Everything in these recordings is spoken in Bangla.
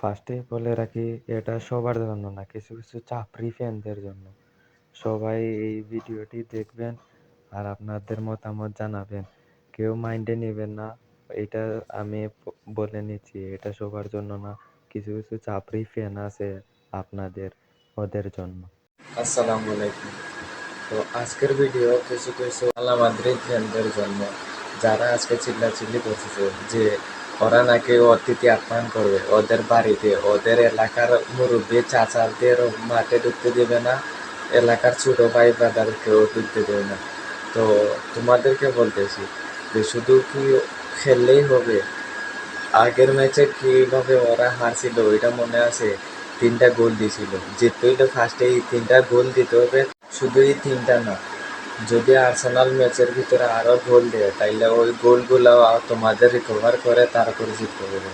ফার্স্টেই বলে রাখি, এটা সবার জন্য না, কিছু কিছু চাপরি ফ্যানদের জন্য। সবাই এই ভিডিওটি দেখবেন আর আপনাদের মতামত জানাবেন। কেউ মাইন্ডে নেবেন না, এটা আমি বলে নিচ্ছি, এটা সবার জন্য না, কিছু কিছু চাপরি ফ্যান আছে আপনাদের, ওদের জন্য। আসসালামু আলাইকুম। তো আজকের ভিডিও কিছু কিছু আলা মাদ্রিদ ফ্যানদের জন্য, যারা আজকে চিল্লাচিল্লি করতেছে যে ওরা নাকি অতিথি আপ্যায়ন করবে। ওদের বাড়িতে, ওদের এলাকার মুরব্বী, চাচাদের মাঠে ঢুকতে দেবে না, এলাকার ছোট ভাই ব্রাদারকেও ঢুকতে দেবে না। তো তোমাদেরকে বলতেছি যে শুধু কি খেললেই হবে? আগের ম্যাচে কীভাবে ওরা হারছিল, ওইটা মনে আছে? তিনটা গোল দিছিল। জিততে হইলে ফার্স্টে এই তিনটা গোল দিতে হবে, শুধু এই তিনটা না। যদি আর্সেনাল ম্যাচের ভিতরে আরও গোল দেয়, তাইলে ওই গোলগুলো তোমাদের রিকভার করে তারপরে জিততে হবে।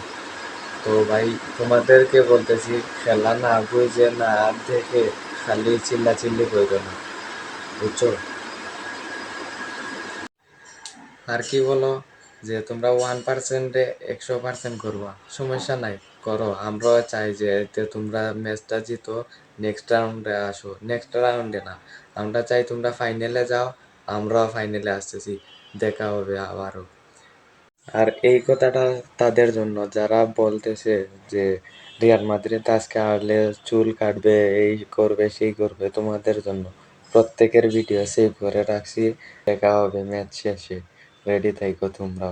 তো ভাই, তোমাদেরকে বলতেছি, খেলা না বুঝে না দেখে খালি চিল্লা চিল্লি করবে না। বুঝছ? আর কি বলো? যে তোমরা ওয়ান পার্সেন্টে একশো পার্সেন্ট করবা। সমস্যা নাই, করো। আমরাও চাই যে তোমরা ম্যাচটা জিতো নেক্সট রাউন্ডে আসো। নেক্সট রাউন্ডে না। আমরা চাই তোমরা ফাইনালে যাও, আমরাও ফাইনালে আসতেছি। দেখা হবে আবারও। আর এই কথাটা তাদের জন্য, যারা বলতেছে যে রিয়াল মাদ্রিদ আজকে হারলে চুল কাটবে, এই করবে, সেই করবে, তোমাদের জন্য প্রত্যেকের ভিডিও সেভ করে রাখছি। দেখা হবে ম্যাচ শেষে। रेडी थे तुम्हरा